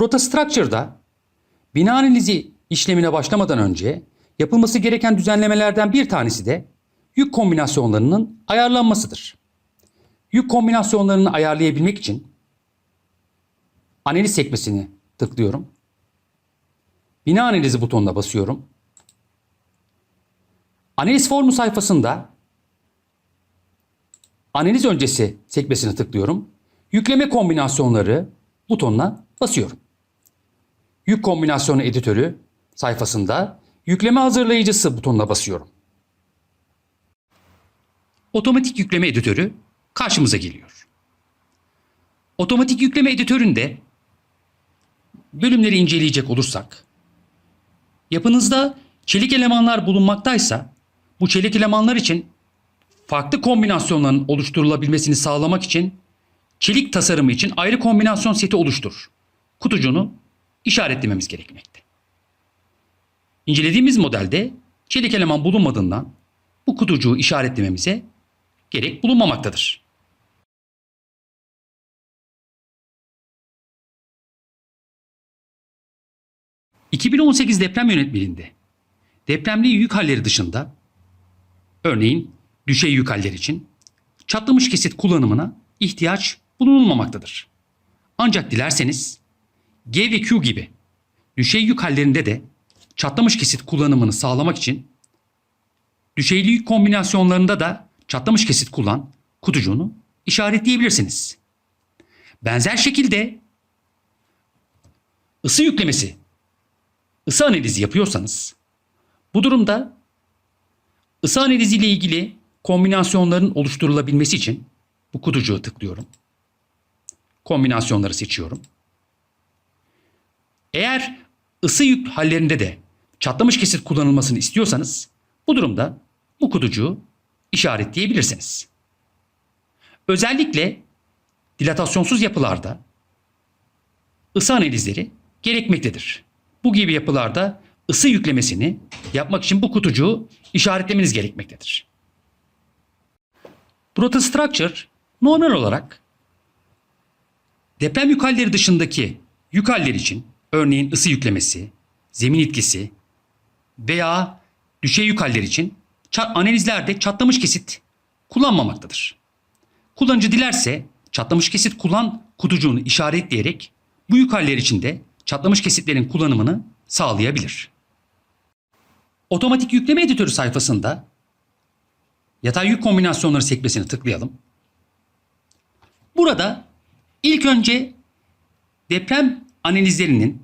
Protostructure'da bina analizi işlemine başlamadan önce yapılması gereken düzenlemelerden bir tanesi de yük kombinasyonlarının ayarlanmasıdır. Yük kombinasyonlarını ayarlayabilmek için analiz sekmesini tıklıyorum. Bina analizi butonuna basıyorum. Analiz formu sayfasında analiz öncesi sekmesini tıklıyorum. Yükleme kombinasyonları butonuna basıyorum. Yük kombinasyonu editörü sayfasında yükleme hazırlayıcısı butonuna basıyorum. Otomatik yükleme editörü karşımıza geliyor. Otomatik yükleme editöründe bölümleri inceleyecek olursak yapınızda çelik elemanlar bulunmaktaysa bu çelik elemanlar için farklı kombinasyonların oluşturulabilmesini sağlamak için çelik tasarımı için ayrı kombinasyon seti oluştur. Kutucuğunu işaretlememiz gerekmekte. İncelediğimiz modelde çelik eleman bulunmadığından bu kutucuğu işaretlememize gerek bulunmamaktadır. ...2018 deprem yönetmeliğinde... ...depremli yük halleri dışında... ...örneğin düşey yük halleri için... ...çatlamış kesit kullanımına ihtiyaç bulunulmamaktadır. Ancak dilerseniz G ve Q gibi düşey yük hallerinde de çatlamış kesit kullanımını sağlamak için düşeyli yük kombinasyonlarında da çatlamış kesit kullan kutucuğunu işaretleyebilirsiniz. Benzer şekilde ısı yüklemesi, ısı analizi yapıyorsanız bu durumda ısı analizi ile ilgili kombinasyonların oluşturulabilmesi için bu kutucuğu tıklıyorum. Kombinasyonları seçiyorum. Eğer ısı yük hallerinde de çatlamış kesit kullanılmasını istiyorsanız bu durumda bu kutucuğu işaretleyebilirsiniz. Özellikle dilatasyonsuz yapılarda ısı analizleri gerekmektedir. Bu gibi yapılarda ısı yüklemesini yapmak için bu kutucuğu işaretlemeniz gerekmektedir. Protostructure normal olarak deprem yük halleri dışındaki yük halleri için örneğin ısı yüklemesi, zemin etkisi veya düşey yük halleri için analizlerde çatlamış kesit kullanmamaktadır. Kullanıcı dilerse çatlamış kesit kullan kutucuğunu işaretleyerek bu yük halleri için de çatlamış kesitlerin kullanımını sağlayabilir. Otomatik yükleme editörü sayfasında yatay yük kombinasyonları sekmesini tıklayalım. Burada ilk önce deprem analizlerinin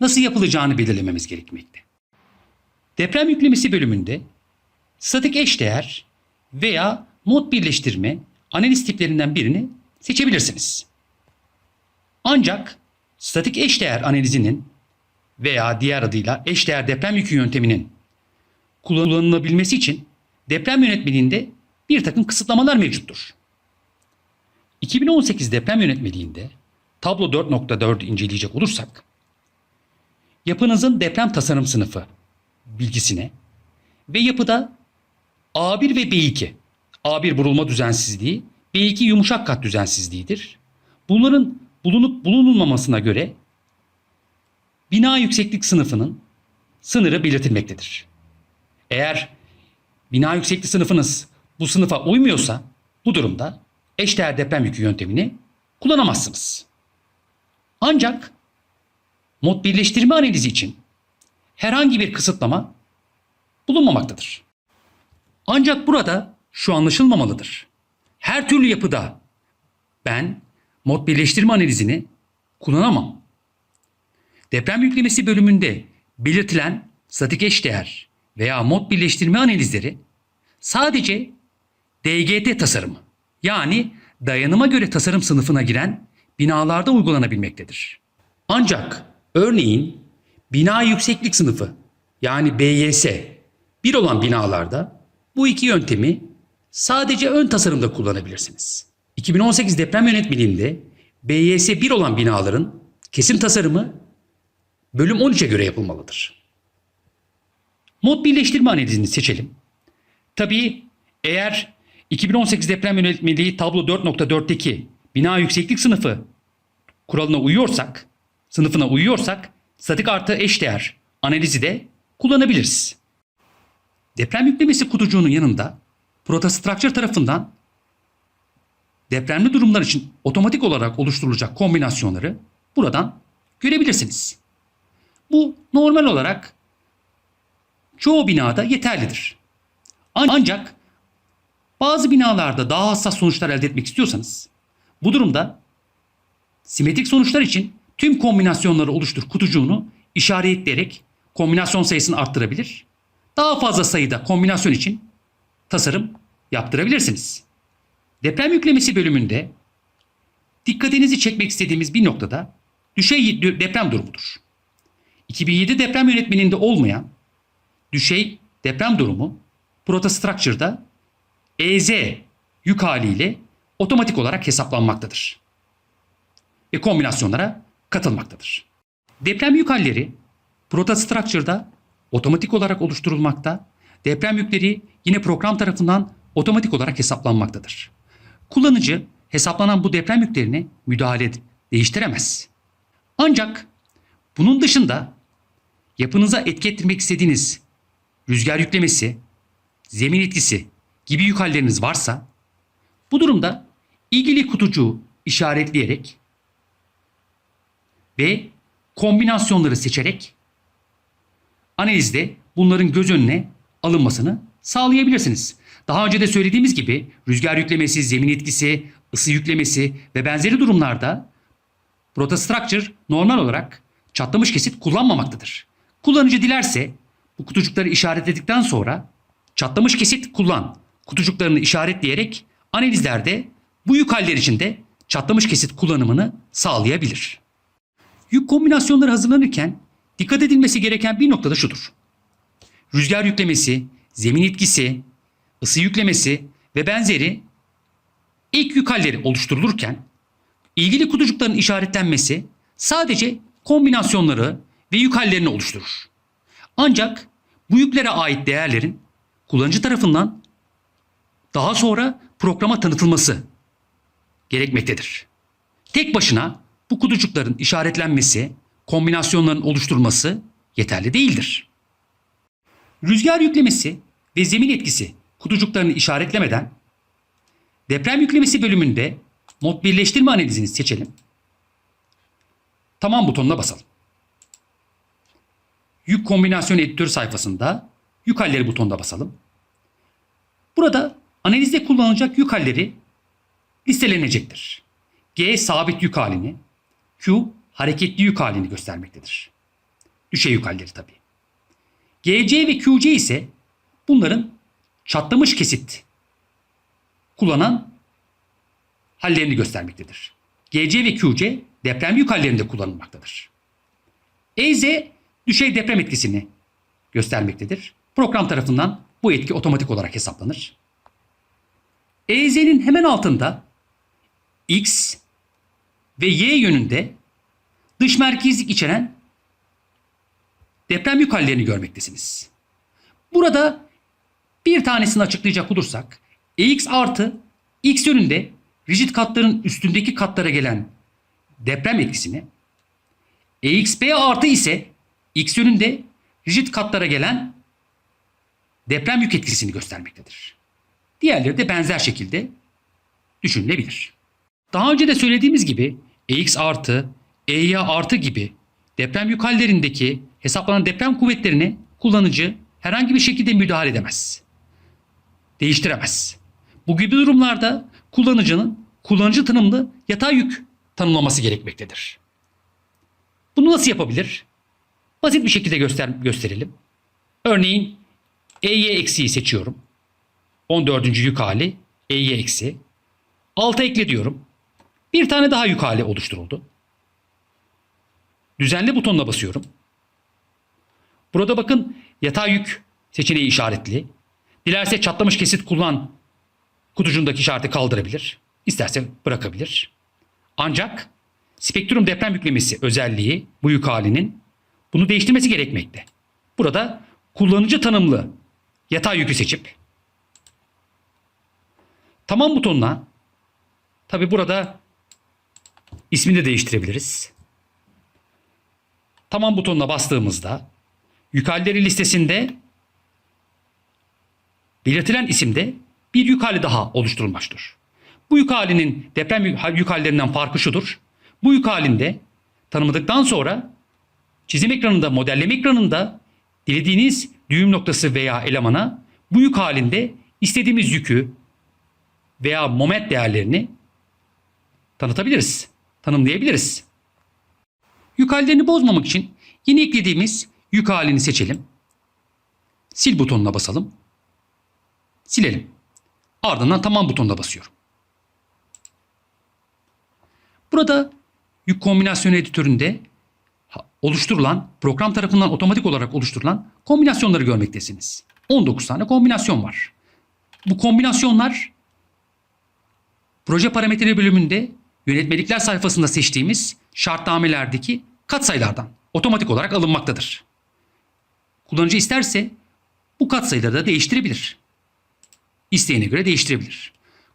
nasıl yapılacağını belirlememiz gerekmekte. Deprem yüklemesi bölümünde statik eşdeğer veya mod birleştirme analiz tiplerinden birini seçebilirsiniz. Ancak statik eşdeğer analizinin veya diğer adıyla eşdeğer deprem yükü yönteminin kullanılabilmesi için deprem yönetmeliğinde bir takım kısıtlamalar mevcuttur. 2018 deprem yönetmeliğinde tablo 4.4'ü inceleyecek olursak yapınızın deprem tasarım sınıfı bilgisine ve yapıda A1 ve B2 A1 burulma düzensizliği B2 yumuşak kat düzensizliğidir. Bunların bulunup bulunulmamasına göre bina yükseklik sınıfının sınırı belirtilmektedir. Eğer bina yükseklik sınıfınız bu sınıfa uymuyorsa bu durumda eşdeğer deprem yükü yöntemini kullanamazsınız. Ancak mod birleştirme analizi için herhangi bir kısıtlama bulunmamaktadır. Ancak burada şu anlaşılmamalıdır. Her türlü yapıda ben mod birleştirme analizini kullanamam. Deprem yüklemesi bölümünde belirtilen statik eşdeğer veya mod birleştirme analizleri sadece DGT tasarımı yani dayanıma göre tasarım sınıfına giren binalarda uygulanabilmektedir. Ancak örneğin bina yükseklik sınıfı yani BYS bir olan binalarda bu iki yöntemi sadece ön tasarımda kullanabilirsiniz. 2018 deprem yönetmeliğinde BYS 1 olan binaların kesim tasarımı bölüm 13'e göre yapılmalıdır. Mod birleştirme analizini seçelim. Tabii eğer 2018 deprem yönetmeliği tablo 4.4'teki bina yükseklik sınıfı kuralına uyuyorsak sınıfına uyuyorsak statik artı eşdeğer analizi de kullanabiliriz. Deprem yüklemesi kutucuğunun yanında protostructure tarafından depremli durumlar için otomatik olarak oluşturulacak kombinasyonları buradan görebilirsiniz. Bu normal olarak çoğu binada yeterlidir. An- Ancak bazı binalarda daha hassas sonuçlar elde etmek istiyorsanız bu durumda simetrik sonuçlar için tüm kombinasyonları oluştur kutucuğunu işaretleyerek kombinasyon sayısını arttırabilir. Daha fazla sayıda kombinasyon için tasarım yaptırabilirsiniz. Deprem yüklemesi bölümünde dikkatinizi çekmek istediğimiz bir noktada düşey deprem durumudur. 2007 deprem yönetmeninde olmayan düşey deprem durumu protostructure'da EZ yük haliyle otomatik olarak hesaplanmaktadır. Ve kombinasyonlara katılmaktadır. Deprem yük halleri protostructure'da otomatik olarak oluşturulmakta. Deprem yükleri yine program tarafından otomatik olarak hesaplanmaktadır. Kullanıcı hesaplanan bu deprem yüklerini müdahale edip değiştiremez. Ancak bunun dışında yapınıza etki ettirmek istediğiniz rüzgar yüklemesi, zemin etkisi gibi yük halleriniz varsa bu durumda ilgili kutucuğu işaretleyerek ve kombinasyonları seçerek analizde bunların göz önüne alınmasını sağlayabilirsiniz. Daha önce de söylediğimiz gibi rüzgar yüklemesi, zemin etkisi, ısı yüklemesi ve benzeri durumlarda protostructure normal olarak çatlamış kesit kullanmamaktadır. Kullanıcı dilerse bu kutucukları işaretledikten sonra çatlamış kesit kullan kutucuklarını işaretleyerek analizlerde bu yük haller içinde çatlamış kesit kullanımını sağlayabilir. Yük kombinasyonları hazırlanırken dikkat edilmesi gereken bir nokta da şudur. Rüzgar yüklemesi, zemin etkisi, ısı yüklemesi ve benzeri ilk yük halleri oluşturulurken ilgili kutucukların işaretlenmesi sadece kombinasyonları ve yük hallerini oluşturur. Ancak bu yüklere ait değerlerin kullanıcı tarafından daha sonra programa tanıtılması gerekmektedir. Tek başına bu kutucukların işaretlenmesi, kombinasyonların oluşturulması yeterli değildir. Rüzgar yüklemesi ve zemin etkisi kutucuklarını işaretlemeden deprem yüklemesi bölümünde mod birleştirme analizini seçelim. Tamam butonuna basalım. Yük kombinasyon editörü sayfasında yük halleri butonuna basalım. Burada analizde kullanılacak yük halleri listelenecektir. G sabit yük halini, Q hareketli yük halini göstermektedir. Düşey yük halleri tabi. GC ve QC ise bunların çatlamış kesit kullanan hallerini göstermektedir. GC ve QC deprem yük hallerinde kullanılmaktadır. EZ düşey deprem etkisini göstermektedir. Program tarafından bu etki otomatik olarak hesaplanır. EZ'nin hemen altında X ve Y yönünde dış merkezlik içeren deprem yük hallerini görmektesiniz. Burada bir tanesini açıklayacak olursak EX artı X yönünde rigid katların üstündeki katlara gelen deprem etkisini EXB artı ise X yönünde rigid katlara gelen deprem yük etkisini göstermektedir. Diğerleri de benzer şekilde düşünülebilir. Daha önce de söylediğimiz gibi EX artı, EY artı gibi deprem yük hallerindeki hesaplanan deprem kuvvetlerini kullanıcı herhangi bir şekilde müdahale edemez. Değiştiremez. Bu gibi durumlarda kullanıcının kullanıcı tanımlı yatay yük tanımlaması gerekmektedir. Bunu nasıl yapabilir? Basit bir şekilde göster gösterelim. Örneğin EY eksiği seçiyorum. 14. yük hali EY eksi. Alta ekle diyorum. Bir tane daha yük hali oluşturuldu. Düzenle butonuna basıyorum. Burada bakın yatay yük seçeneği işaretli. Dilerse çatlamış kesit kullan kutucuğundaki işareti kaldırabilir. İsterse bırakabilir. Ancak spektrum deprem yüklemesi özelliği bu yük halinin bunu değiştirmesi gerekmekte. Burada kullanıcı tanımlı yatay yükü seçip tamam butonuna tabi burada ismini de değiştirebiliriz. tamam butonuna bastığımızda halleri listesinde belirtilen isimde bir hali daha oluşturulmuştur. Bu yük halinin deprem hallerinden farkı şudur. Bu yük halinde tanımladıktan sonra çizim ekranında, modelleme ekranında dilediğiniz düğüm noktası veya elemana bu yük halinde istediğimiz yükü veya moment değerlerini tanıtabiliriz, tanımlayabiliriz. Yük hallerini bozmamak için yeni eklediğimiz yük halini seçelim. Sil butonuna basalım. Silelim. Ardından tamam butonuna basıyorum. Burada yük kombinasyonu editöründe oluşturulan, program tarafından otomatik olarak oluşturulan kombinasyonları görmektesiniz. 19 tane kombinasyon var. Bu kombinasyonlar proje parametreleri bölümünde yönetmelikler sayfasında seçtiğimiz şartnamelerdeki katsayılardan otomatik olarak alınmaktadır. Kullanıcı isterse bu katsayıları da değiştirebilir. İsteğine göre değiştirebilir.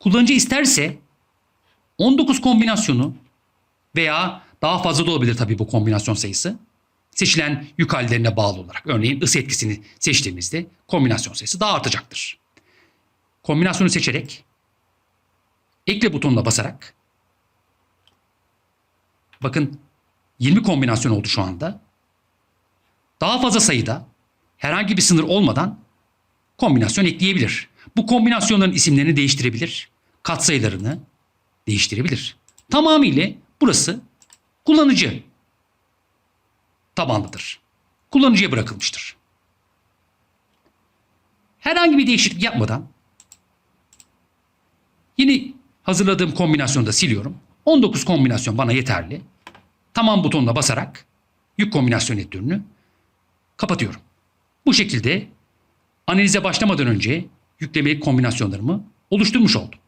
Kullanıcı isterse 19 kombinasyonu veya daha fazla da olabilir tabii bu kombinasyon sayısı. Seçilen yük hallerine bağlı olarak. Örneğin ısı etkisini seçtiğimizde kombinasyon sayısı daha artacaktır. Kombinasyonu seçerek ekle butonuna basarak bakın 20 kombinasyon oldu şu anda. Daha fazla sayıda herhangi bir sınır olmadan kombinasyon ekleyebilir. Bu kombinasyonların isimlerini değiştirebilir. Katsayılarını değiştirebilir. Tamamıyla burası kullanıcı tabanlıdır. Kullanıcıya bırakılmıştır. Herhangi bir değişiklik yapmadan yeni hazırladığım kombinasyonu da siliyorum. 19 kombinasyon bana yeterli. Tamam butonuna basarak yük kombinasyon editörünü kapatıyorum. Bu şekilde analize başlamadan önce yüklemelik kombinasyonlarımı oluşturmuş oldum.